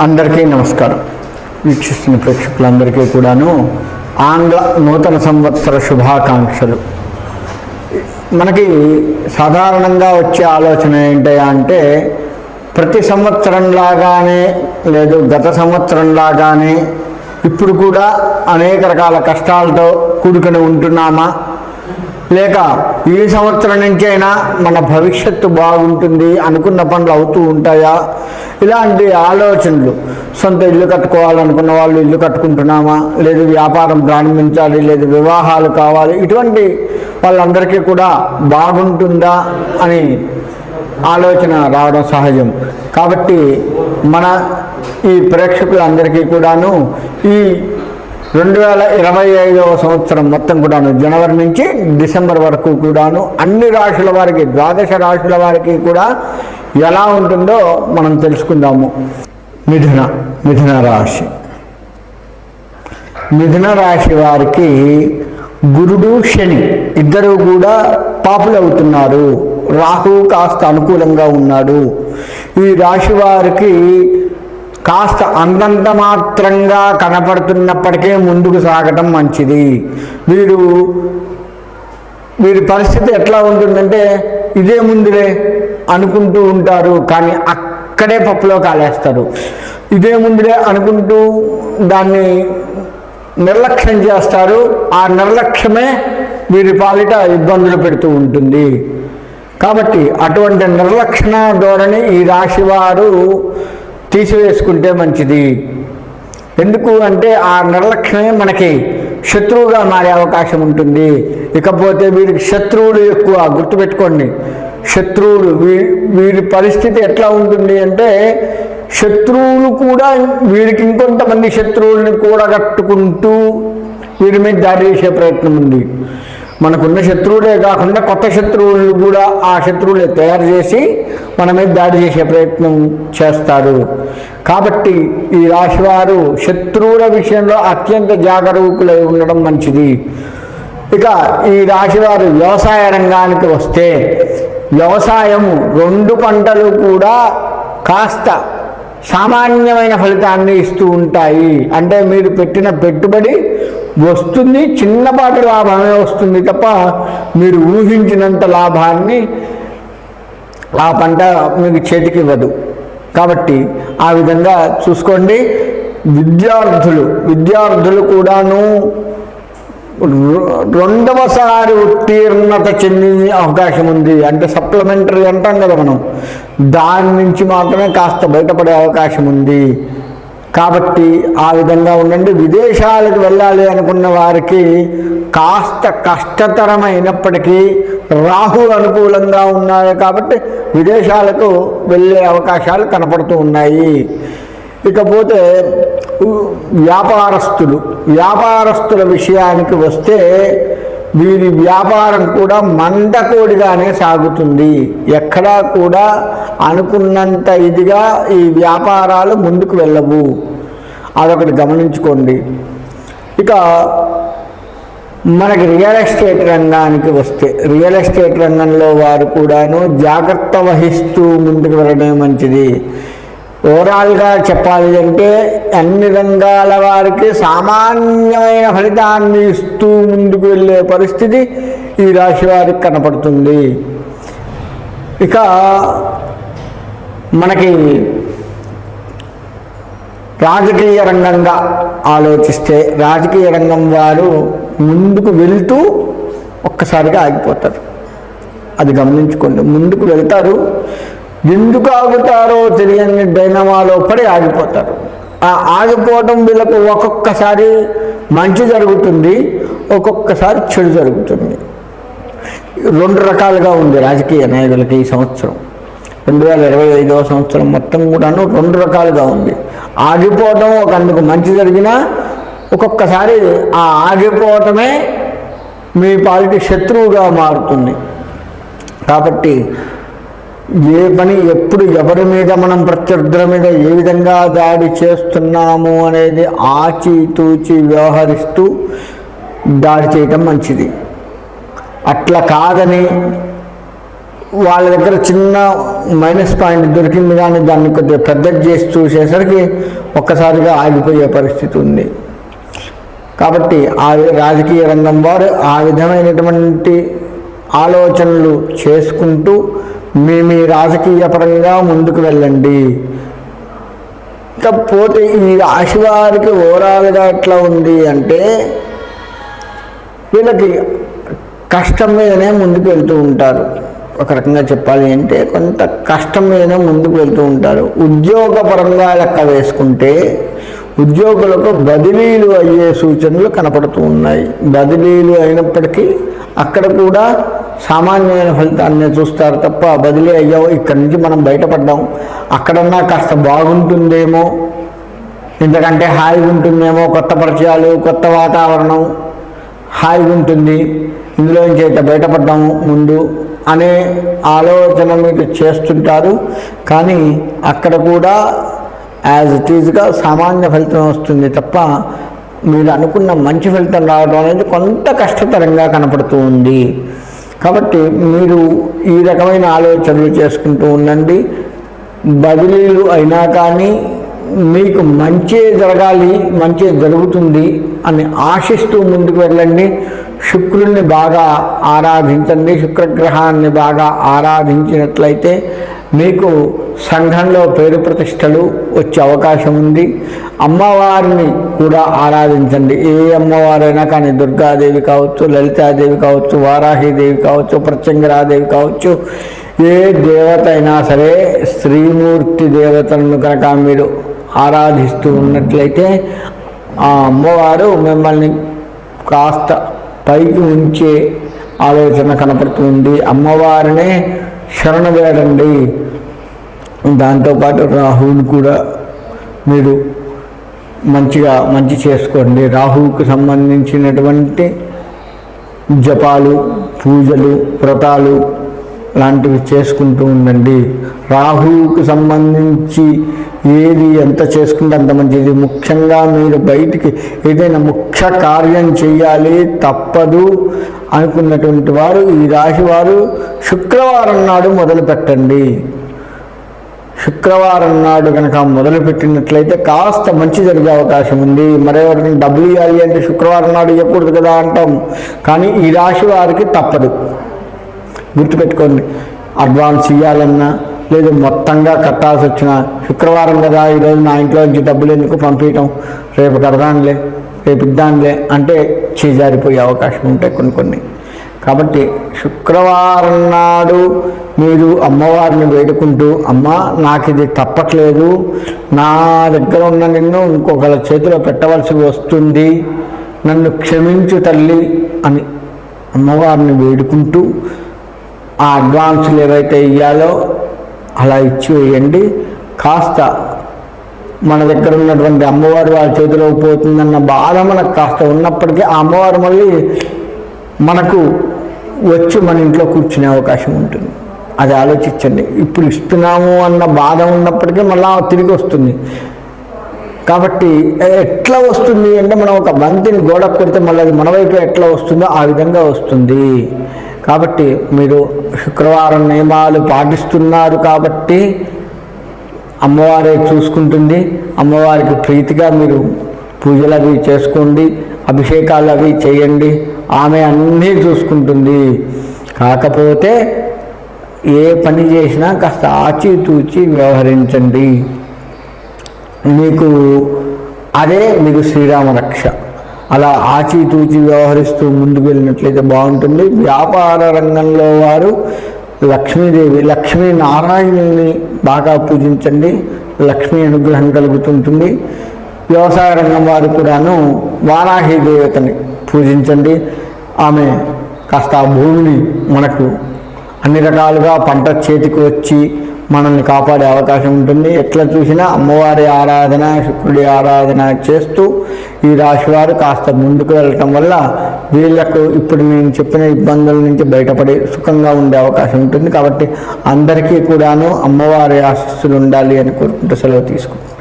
అందరికీ నమస్కారం. వీక్షిస్తున్న ప్రేక్షకులందరికీ కూడాను ఆంగ్ల నూతన సంవత్సర శుభాకాంక్షలు. మనకి సాధారణంగా వచ్చే ఆలోచన ఏంటి అంటే ప్రతి సంవత్సరం లాగానే లేదు గత సంవత్సరం లాగానే ఇప్పుడు కూడా అనేక రకాల కష్టాలతో కూడుకుని ఉంటున్నామా? లేక ఈ సంవత్సరం నుంచైనా మన భవిష్యత్తు బాగుంటుంది అనుకున్న పనులు అవుతూ ఉంటాయా? ఇలాంటి ఆలోచనలు. సొంత ఇల్లు కట్టుకోవాలనుకున్న వాళ్ళు ఇల్లు కట్టుకుంటున్నామా? లేదు వ్యాపారం ప్రారంభించాలి లేదు వివాహాలు కావాలి. ఇటువంటి వాళ్ళందరికీ కూడా బాగుంటుందా అని ఆలోచన రావడం సహజం. కాబట్టి మన ఈ ప్రేక్షకులందరికీ కూడాను ఈ రెండు వేల ఇరవై ఐదవ సంవత్సరం మొత్తం కూడాను జనవరి నుంచి డిసెంబర్ వరకు కూడాను అన్ని రాశుల వారికి ద్వాదశ రాశుల వారికి కూడా ఎలా ఉంటుందో మనం తెలుసుకుందాము. మిథున మిథున రాశి. మిథున రాశి వారికి గురుడు శని ఇద్దరు కూడా పాపులు అవుతున్నారు రాహు కాస్త అనుకూలంగా ఉన్నాడు. ఈ రాశి వారికి కాస్త అందంత మాత్రంగా కనపడుతున్నప్పటికే ముందుకు సాగటం మంచిది. వీరు వీరి పరిస్థితి ఎట్లా ఉంటుందంటే ఇదే ముందులే అనుకుంటూ ఉంటారు కానీ అక్కడే పప్పులో కాలేస్తారు. ఇదే ముందులే అనుకుంటూ దాన్ని నిర్లక్ష్యం చేస్తారు. ఆ నిర్లక్ష్యమే వీరి పాలిట ఇబ్బందులు పెడుతూ ఉంటుంది. కాబట్టి అటువంటి నిర్లక్షణ ధోరణి ఈ రాశివారు తీసివేసుకుంటే మంచిది. ఎందుకు అంటే ఆ నిర్లక్ష్యమే మనకి శత్రువుగా మారే అవకాశం ఉంటుంది. ఇకపోతే వీరికి శత్రువులు ఎక్కువ. గుర్తుపెట్టుకోండి. శత్రువులు వీ వీరి పరిస్థితి ఎట్లా ఉంటుంది అంటే శత్రువులు కూడా వీరికి ఇంకొంతమంది శత్రువుల్ని కూడగట్టుకుంటూ వీరి మీద దాడి చేసే ప్రయత్నం ఉంది. మనకున్న శత్రువులే కాకుండా కొత్త శత్రువులు కూడా ఆ శత్రువులే తయారు చేసి మన మీద దాడి చేసే ప్రయత్నం చేస్తారు కాబట్టి ఈ రాశివారు శత్రువుల విషయంలో అత్యంత జాగరూకులై ఉండడం మంచిది. ఇక ఈ రాశివారు వ్యవసాయ రంగానికి వస్తే వ్యవసాయం రెండు పంటలు కూడా కాస్త సామాన్యమైన ఫలితాన్ని ఇస్తూ ఉంటాయి. అంటే మీరు పెట్టిన పెట్టుబడి వస్తుంది చిన్నపాటి లాభమే వస్తుంది తప్ప మీరు ఊహించినంత లాభాన్ని ఆ పంట మీకు చేతికి ఇవ్వదు. కాబట్టి ఆ విధంగా చూసుకోండి. విద్యార్థులు విద్యార్థులు కూడాను రెండవసారి ఉత్తీర్ణత చెందే అవకాశం ఉంది. అంటే సప్లిమెంటరీ అంటాం కదా మనం. దాని నుంచి మాత్రమే కాస్త బయటపడే అవకాశం ఉంది. కాబట్టి ఆ విధంగా ఉండండి. విదేశాలకు వెళ్ళాలి అనుకున్న వారికి కాస్త కష్టతరమైనప్పటికీ రాహు అనుకూలంగా ఉన్నాయి కాబట్టి విదేశాలకు వెళ్ళే అవకాశాలు కనపడుతూ ఉన్నాయి. ఇకపోతే వ్యాపారస్తులు వ్యాపారస్తుల విషయానికి వస్తే వీరి వ్యాపారం కూడా మందకోడిగానే సాగుతుంది. ఎక్కడా కూడా అనుకున్నంత ఇదిగా ఈ వ్యాపారాలు ముందుకు వెళ్ళవు. అదొకటి గమనించుకోండి. ఇక మనకి రియల్ ఎస్టేట్ రంగానికి వస్తే రియల్ ఎస్టేట్ రంగంలో వారు కూడాను జాగ్రత్త వహిస్తూ ముందుకు వెళ్ళడమే మంచిది. ఓవరాల్గా చెప్పాలి అంటే అన్ని రంగాల వారికి సామాన్యమైన ఫలితాన్ని ఇస్తూ ముందుకు వెళ్ళే పరిస్థితి ఈ రాశి వారికి కనపడుతుంది. ఇక మనకి రాజకీయ రంగంగా ఆలోచిస్తే రాజకీయ రంగం వారు ముందుకు వెళ్తూ ఒక్కసారిగా ఆగిపోతారు. అది గమనించుకోండి. ముందుకు వెళ్తారు. ఎందుకు ఆగుతారో తెలియని డైనమాలో పడి ఆగిపోతారు. ఆ ఆగిపోవడం వీళ్ళకు ఒక్కొక్కసారి మంచి జరుగుతుంది ఒక్కొక్కసారి చెడు జరుగుతుంది. రెండు రకాలుగా ఉంది రాజకీయ నాయకులకి ఈ సంవత్సరం. రెండు వేల ఇరవై ఐదవ సంవత్సరం మొత్తం కూడాను రెండు రకాలుగా ఉంది. ఆగిపోవడం ఒక అందుకు మంచి జరిగినా ఒక్కొక్కసారి ఆ ఆగిపోవటమే మీ పాలిటీ శత్రువుగా మారుతుంది. కాబట్టి ఏ పని ఎప్పుడు ఎవరి మీద మనం ప్రత్యర్థుల మీద ఏ విధంగా దాడి చేస్తున్నాము అనేది ఆచితూచి వ్యవహరిస్తూ దాడి చేయటం మంచిది. అట్లా కాదని వాళ్ళ దగ్గర చిన్న మైనస్ పాయింట్ దొరికింది కానీ దాన్ని కొద్దిగా పెద్దది చేసి చూసేసరికి ఒక్కసారిగా ఆగిపోయే పరిస్థితి ఉంది. కాబట్టి ఆ రాజకీయ రంగం వారు ఆ విధమైనటువంటి ఆలోచనలు చేసుకుంటూ మీ మీ రాజకీయ పరంగా ముందుకు వెళ్ళండి. ఇకపోతే ఈ రాశి వారికి ఓవరాల్గా ఎట్లా ఉంది అంటే వీళ్ళకి కష్టం మీదనే ముందుకు వెళ్తూ ఉంటారు. ఒక రకంగా చెప్పాలి అంటే కొంత కష్టం మీదనే ముందుకు వెళ్తూ ఉంటారు. ఉద్యోగపరంగా లెక్క వేసుకుంటే ఉద్యోగులకు బదిలీలు అయ్యే సూచనలు కనపడుతూ ఉన్నాయి. బదిలీలు అయినప్పటికీ అక్కడ కూడా సామాన్యమైన ఫలితాన్ని చూస్తారు తప్ప బదిలీ అయ్యావు ఇక్కడి నుంచి మనం బయటపడ్డాం. అక్కడన్నా కాస్త బాగుంటుందేమో? ఇంతకంటే హాయిగా ఉంటుందేమో? కొత్త పరిచయాలు కొత్త వాతావరణం హాయిగా ఉంటుంది. ఇందులో నుంచి అయితే బయటపడ్డాము ముందు అనే ఆలోచన మీకు చేస్తుంటారు. కానీ అక్కడ కూడా యాజ్ ఇట్ ఈజ్గా సామాన్య ఫలితం వస్తుంది తప్ప మీరు అనుకున్న మంచి ఫలితం రావడం అనేది కొంత కష్టతరంగా కనపడుతూ ఉంది. కాబట్టి మీరు ఈ రకమైన ఆలోచనలు చేసుకుంటూ ఉండండి. బదిలీలు అయినా కానీ మీకు మంచి జరగాలి మంచి జరుగుతుంది అని ఆశిస్తూ ముందుకు వెళ్ళండి. శుక్రుల్ని బాగా ఆరాధించండి శుక్రగ్రహాన్ని బాగా ఆరాధించినట్లయితే మీకు సంఘంలో పేరు ప్రతిష్టలు వచ్చే అవకాశం ఉంది. అమ్మవారిని కూడా ఆరాధించండి. ఏ అమ్మవారైనా కానీ దుర్గాదేవి కావచ్చు లలితాదేవి కావచ్చు వారాహిదేవి కావచ్చు ప్రత్యంగరాదేవి కావచ్చు ఏ దేవత అయినా సరే శ్రీమూర్తి దేవతలను కనుక మీరు ఆరాధిస్తూ ఉన్నట్లయితే ఆ అమ్మవారు మిమ్మల్ని కాస్త పైకి ఉంచే ఆలోచన కనపడుతుంది. అమ్మవారినే శరణ వేడండి దాంతోపాటు రాహువుని కూడా మీరు మంచిగా మంచి చేసుకోండి. రాహువుకు సంబంధించినటువంటి జపాలు పూజలు వ్రతాలు లాంటివి చేసుకుంటూ ఉండండి. రాహువుకు సంబంధించి ఏది ఎంత చేసుకుంటే అంత మంచిది. ముఖ్యంగా మీరు బయటికి ఏదైనా ముఖ్య కార్యం చేయాలి తప్పదు అనుకున్నటువంటి వారు ఈ రాశి వారు శుక్రవారం నాడు మొదలు పెట్టండి. శుక్రవారం నాడు కనుక మొదలుపెట్టినట్లయితే కాస్త మంచి జరిగే అవకాశం ఉంది. మరెవరికి డబ్బులు ఇవ్వాలి అంటే శుక్రవారం నాడు ఇవ్వకూడదు కదా అంటాం. కానీ ఈ రాశి వారికి తప్పదు. గుర్తుపెట్టుకోండి అడ్వాన్స్ ఇవ్వాలన్నా లేదు మొత్తంగా కట్టాల్సి వచ్చిన శుక్రవారం కదా ఈరోజు నా ఇంట్లో నుంచి డబ్బులు ఎందుకు పంపించడం రేపు కడదానులే రేపు ఇద్దానులే అంటే చేజారిపోయే అవకాశం ఉంటాయి కొన్ని కొన్ని. కాబట్టి శుక్రవారం నాడు మీరు అమ్మవారిని వేడుకుంటూ అమ్మ నాకు ఇది తప్పట్లేదు నా దగ్గర ఉన్న నిన్ను ఇంకొకళ్ళ చేతిలో పెట్టవలసి వస్తుంది నన్ను క్షమించు తల్లి అని అమ్మవారిని వేడుకుంటూ ఆ అడ్వాన్సులు ఏవైతే ఇవ్వాలో అలా ఇచ్చి వేయండి కాస్త మన దగ్గర ఉన్నటువంటి అమ్మవారు వాళ్ళ చేతిలో పోతుందన్న బాధ మనకు కాస్త ఉన్నప్పటికీ ఆ అమ్మవారు మళ్ళీ మనకు వచ్చి మన ఇంట్లో కూర్చునే అవకాశం ఉంటుంది. అది ఆలోచించండి. ఇప్పుడు ఇస్తున్నాము అన్న బాధ ఉన్నప్పటికీ మళ్ళీ తిరిగి వస్తుంది. కాబట్టి ఎట్లా వస్తుంది అంటే మనం ఒక బంతిని గోడ కొడితే మళ్ళీ అది మన వైపు ఎట్లా వస్తుందో ఆ విధంగా వస్తుంది. కాబట్టి మీరు శుక్రవారం నియమాలు పాటిస్తున్నారు కాబట్టి అమ్మవారే చూసుకుంటుంది. అమ్మవారికి ప్రీతిగా మీరు పూజలు అవి చేసుకోండి అభిషేకాలు అవి చేయండి. ఆమె అన్నీ చూసుకుంటుంది. కాకపోతే ఏ పని చేసినా కాస్త ఆచితూచి వ్యవహరించండి. మీకు అదే మీకు శ్రీరామ రక్ష అలా ఆచితూచి వ్యవహరిస్తూ ముందుకు వెళ్ళినట్లయితే బాగుంటుంది. వ్యాపార రంగంలో వారు లక్ష్మీదేవి లక్ష్మీ నారాయణుని బాగా పూజించండి. లక్ష్మీ అనుగ్రహం కలుగుతుంటుంది. వ్యవసాయ రంగం వారు కూడాను వారాహి దేవతని పూజించండి. ఆమె కాస్త ఆ భూమిని మనకు అన్ని రకాలుగా పంట చేతికి వచ్చి మనల్ని కాపాడే అవకాశం ఉంటుంది. ఎట్లా చూసినా అమ్మవారి ఆరాధన శుక్రుడి ఆరాధన చేస్తూ ఈ రాశివారు కాస్త ముందుకు వెళ్ళటం వల్ల వీళ్ళకు ఇప్పుడు నేను చెప్పిన ఇబ్బందుల నుంచి బయటపడి సుఖంగా ఉండే అవకాశం ఉంటుంది. కాబట్టి అందరికీ కూడాను అమ్మవారి ఆశస్సులు ఉండాలి అని కోరుకుంటూ సెలవు తీసుకుంటాను